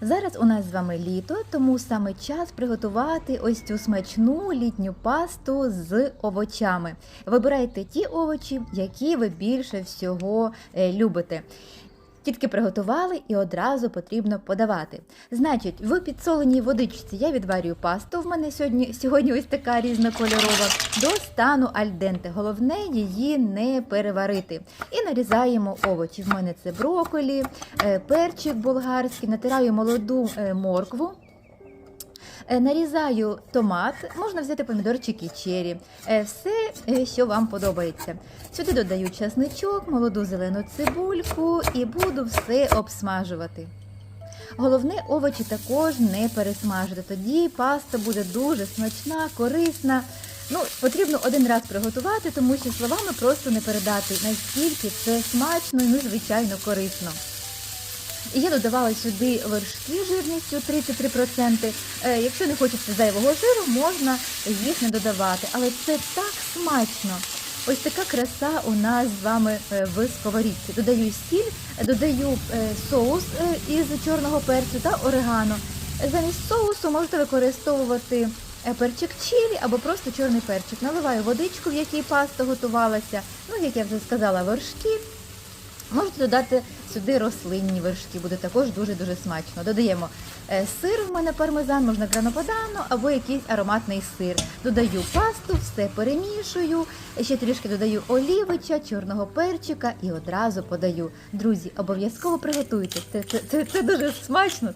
Зараз у нас з вами літо, тому саме час приготувати ось цю смачну літню пасту з овочами. Вибирайте ті овочі, які ви більше всього е, любите. Тільки приготували і одразу потрібно подавати. Значить, в підсоленій водичці я відварюю пасту. В мене сьогодні, сьогодні ось така різнокольорова до стану альденте. Головне її не переварити. І нарізаємо овочі. В мене це броколі, е, перчик болгарський, натираю молоду е, моркву. Е, Нарізаю томат, можна взяти помідорчики чері, Е, все, е, що вам подобається. Сюди додаю часничок, молоду зелену цибульку і буду все обсмажувати. Головне, овочі також не пересмажити. Тоді паста буде дуже смачна, корисна. Ну, потрібно один раз приготувати, тому що словами просто не передати, наскільки це смачно і ну, звичайно корисно. Я додавала сюди вершки жирністю 33%. Е, якщо не хочеться зайвого жиру, можна їх не додавати. Але це так смачно. Ось така краса у нас з вами е, в сковорідці. Додаю сіль, додаю е, соус із чорного перцю та орегано. Замість соусу можете використовувати перчик чилі або просто чорний перчик. Наливаю водичку, в якій паста готувалася. Ну, як я вже сказала, вершки. Можете додати сюди рослинні вершки, буде також дуже-дуже смачно. Додаємо е, сир, в мене пармезан, можна граноподану або якийсь ароматний сир. Додаю пасту, все перемішую, ще трішки додаю олівича, чорного перчика і одразу подаю. Друзі, обов'язково приготуйте. Це, це, це, це дуже смачно